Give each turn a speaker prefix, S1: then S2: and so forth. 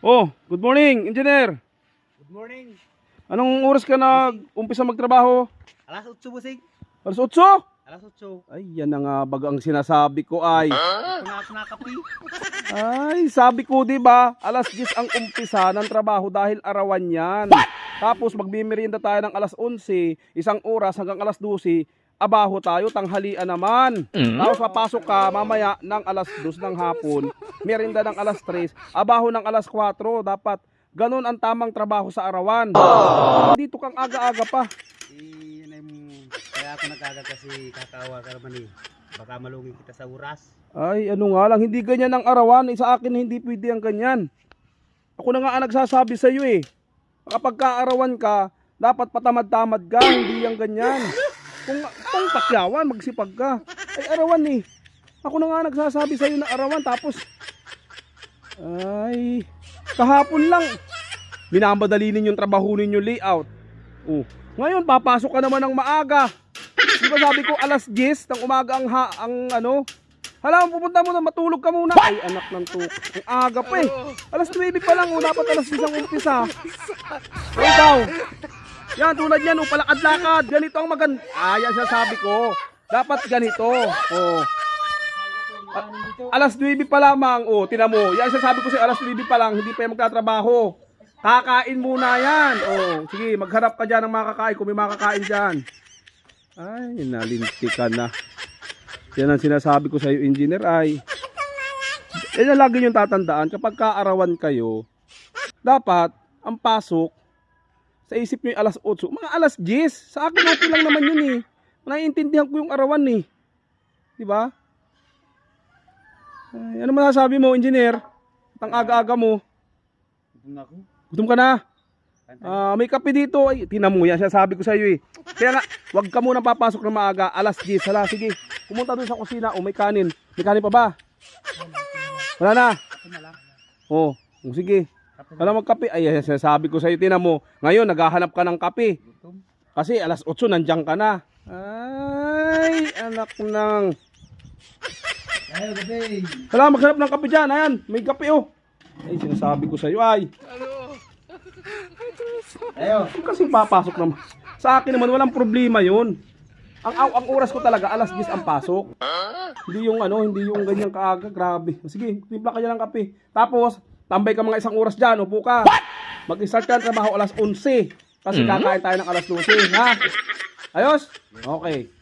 S1: Oh, good morning, engineer.
S2: Good morning.
S1: Anong oras ka nag-umpisa magtrabaho?
S2: Alas 8 busing.
S1: Alas 8?
S2: Alas 8.
S1: Ay, yan na nga baga ang sinasabi ko ay.
S2: Ito na ako nakapi.
S1: Ay, sabi ko 'di ba, alas 10 ang umpisa ng trabaho dahil arawan 'yan. Tapos magmimerienda tayo ng alas 11, isang oras hanggang alas 12, abaho tayo, tanghalian naman. Tapos papasok ka mamaya ng alas 2 ng hapon, merienda ng alas 3, abaho ng alas 4, dapat ganun ang tamang trabaho sa arawan. Dito kang aga-aga pa.
S2: Eh, yan ay mo- Kaya ako nagkaga kasi kakawa ka naman eh. Baka malungin kita sa oras.
S1: Ay, ano nga lang, hindi ganyan ang arawan. Eh, Sa akin, hindi pwede ang ganyan. Ako na nga ang nagsasabi sa iyo eh. Kapag kaarawan ka, dapat patamad-tamad ka, hindi yung ganyan. Kung, kung takyawan, magsipag ka. Ay, arawan eh. Ako na nga nagsasabi sa iyo na arawan, tapos... Ay, kahapon lang. Minamadali ninyo yung trabaho ninyo layout. Oh, ngayon, papasok ka naman ng maaga. Di ba sabi ko alas 10 ng umaga ang, ha, ang ano, Hala, pupunta mo na, matulog ka muna. Ay, anak ng tuk. Ang aga pa eh. Alas 9 pa lang, oh, dapat alas 10 ang umpisa. Ikaw. Yan, tulad yan, oh, palakad-lakad. Ganito ang maganda. Ah, yan sabi ko. Dapat ganito. Oh. A- alas 9 pa lamang, oh, tinan mo. Yan sasabi ko sa alas 9 pa lang, hindi pa yung magtatrabaho. Kakain muna yan. Oh, sige, magharap ka dyan ng makakain kung may makakain dyan. Ay, nalinti ka na. Yan ang sinasabi ko sa iyo, engineer, ay yan ang lagi yung tatandaan. Kapag kaarawan kayo, dapat ang pasok sa isip nyo yung alas 8. Mga alas 10. Sa akin okay lang naman yun eh. Naiintindihan ko yung arawan eh. Di ba? Ay, ano masasabi mo, engineer? At ang aga-aga mo.
S2: Ito na ako.
S1: Gutom ka na? Ah, may kape dito. Ay, tinan mo yan. Sinasabi ko sa iyo eh. Kaya nga, wag ka muna papasok ng maaga. Alas 10. Hala, sige. Pumunta doon sa kusina. O, may kanin. May kanin pa ba? Wala na. Oh, oh, sige. Wala magkape. Ay, ay, sinasabi ko sa iyo. Tinan mo. Ngayon, naghahanap ka ng kape.
S2: Gutom.
S1: Kasi alas 8, nandiyan ka na. Ay, anak ng... Wala, maghanap ng kape dyan. Ayan, may kape oh. Ay, sinasabi ko sa iyo. Ay,
S2: Ayaw.
S1: Kasi papasok naman. Sa akin naman walang problema 'yun. Ang ang, ang oras ko talaga alas 10 ang pasok. Hindi yung ano, hindi yung ganyan kaaga, grabe. Sige, timpla ka dyan ng kape. Tapos, tambay ka mga isang oras diyan, upo ka. Mag-start ka ng trabaho alas 11. Kasi kakain tayo ng alas 12, ha? Ayos? Okay.